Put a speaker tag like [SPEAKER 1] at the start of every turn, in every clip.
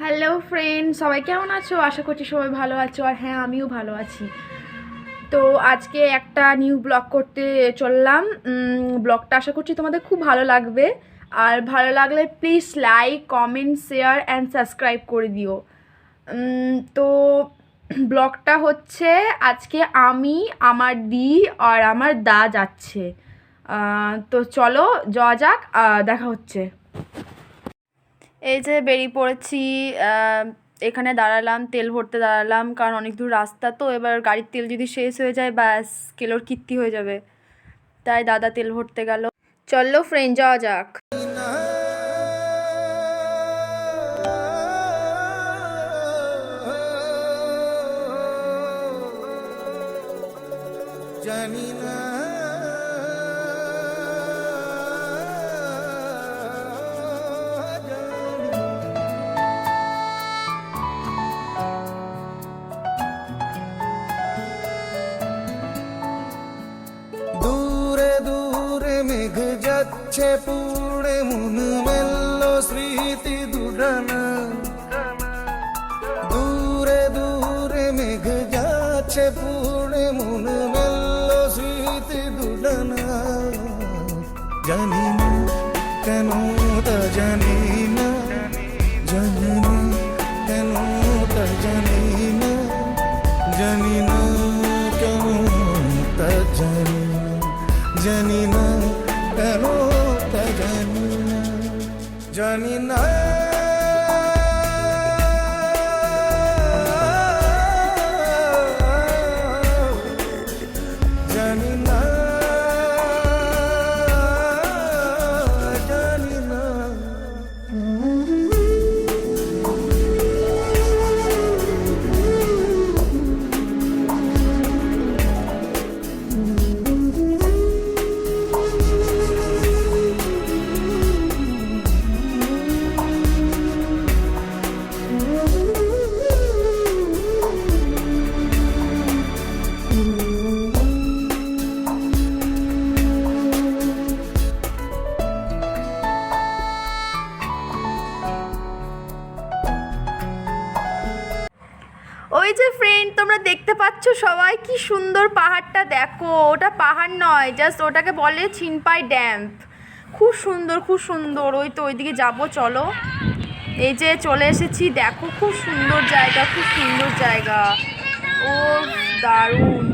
[SPEAKER 1] Hello friend সবাই কেমন আছো? আশা করছি সবাই ভালো আছো। আর হ্যাঁ আমিও ভালো আছি। তো আজকে একটা নিউ ব্লগ করতে চললাম। ব্লগটা আশা করছি তোমাদের খুব ভালো লাগবে। আর ভালো লাগলে please like comment share and subscribe করে দিও। তো ব্লগটা হচ্ছে আজকে আমি, আমার দি আর আমার দা যাচ্ছে। তো চলো, যাওয়া যাক। দেখা হচ্ছে। এই যে বেরিয়ে পড়েছি এখানে দাঁড়ালাম, তেল ভরতে দাঁড়ালাম, কারণ অনেক দূর রাস্তা তো, এবার গাড়ির তেল যদি শেষ হয়ে যায়, ব্যাস কেলোর কীর্তি হয়ে যাবে। তাই দাদা তেল ভরতে গেল। চলল ফ্রেন্ড যাওয়া যাক।
[SPEAKER 2] জানি না। মেঘ যাচ্ছে পুড়ে, মন মেল্ল স্মৃতি দুডানা। দূরে দূরে মেঘ যাচ্ছে পুড়ে, মন মেল্ল স্মৃতি দুডানা। জানি না কেন তা জানি না জানি না কেন তা জানি না জানি না কেন তা জানি না জানি না জানি না। জানি না।
[SPEAKER 1] তোমরা দেখতে পাচ্ছ সবাই কি সুন্দর পাহাড়টা, দেখো। ওটা পাহাড় নয় জাস্ট ওটাকে বলে ছিনপাই ড্যাম্প খুব সুন্দর খুব সুন্দর। ওই তো ওইদিকে যাব, চলো। এই যে চলে এসেছি, দেখো খুব সুন্দর জায়গা, খুব সুন্দর জায়গা। ও, দারুণ।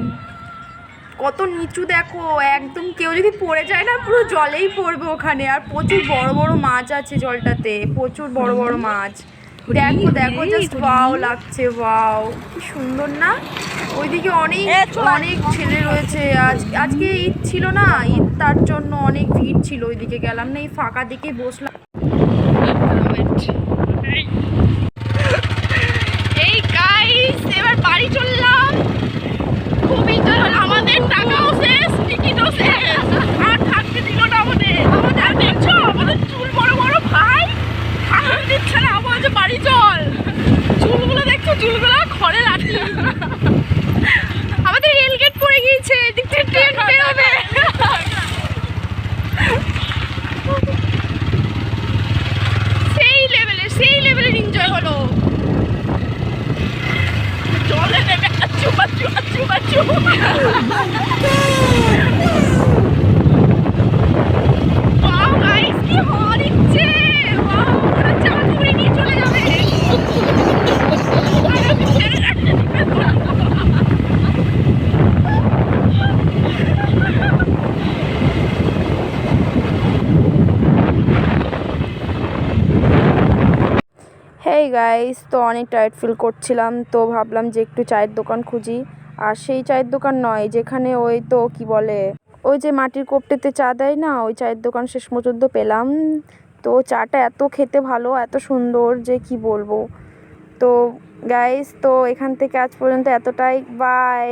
[SPEAKER 1] কত নিচু, দেখো। একদম কেউ যদি পড়ে যায় না, পুরো জলেই পড়বে ওখানে। আর প্রচুর বড় বড় মাছ আছে জলটাতে, প্রচুর বড় বড় মাছ। দেখো দেখো জাস্ট ওয়াও লাগছে ওয়াও কি সুন্দর না? ওইদিকে অনেক অনেক ছেলে রয়েছে। আজ আজকে ঈদ ছিল না ঈদ তার জন্য অনেক ভিড় ছিল ওইদিকে গেলাম না এই ফাঁকা দিকে বসলাম এই গাইস এবার বাড়ি চললাম খুবই তো আমাদের টাকাও শেষ টিকিটও শেষ আর থাকতে দিল না আমাদের আমাদের আর দেখছ আমাদের চুল বড় বড় ভাই থাকতে দিচ্ছে না বলছে বাড়ি চল চুলগুলো দেখছ চুলগুলো খড়ে লাঠি আমাদের রেলগেট পড়ে গিয়েছে এদিক থেকে ট্রেন বেরোবে সেই লেভেলের সেই লেভেলের এনজয় হলো জলে নেমে আচু আচু আচু আচু ওয়াও গাইস কি হাওয়া দিচ্ছে ওয়াও ওরা চাঁদ উড়ে নিয়ে চলে যাবে হেই গাইস তো অনেক টায়ার্ড ফিল করছিলাম, তো ভাবলাম যে একটু চায়ের দোকান খুঁজি। আর সেই চায়ের দোকান নয়, যেখানে ওই তো কি বলে, ওই যে মাটির কোপটিতে চা দেয় না, ওই চায়ের দোকান শেষ পর্যন্ত পেলাম। তো চাটা এত খেতে ভালো, এত সুন্দর যে কি বলব। তো গাইস তো এখান থেকে আজ পর্যন্ত এতটাই বাই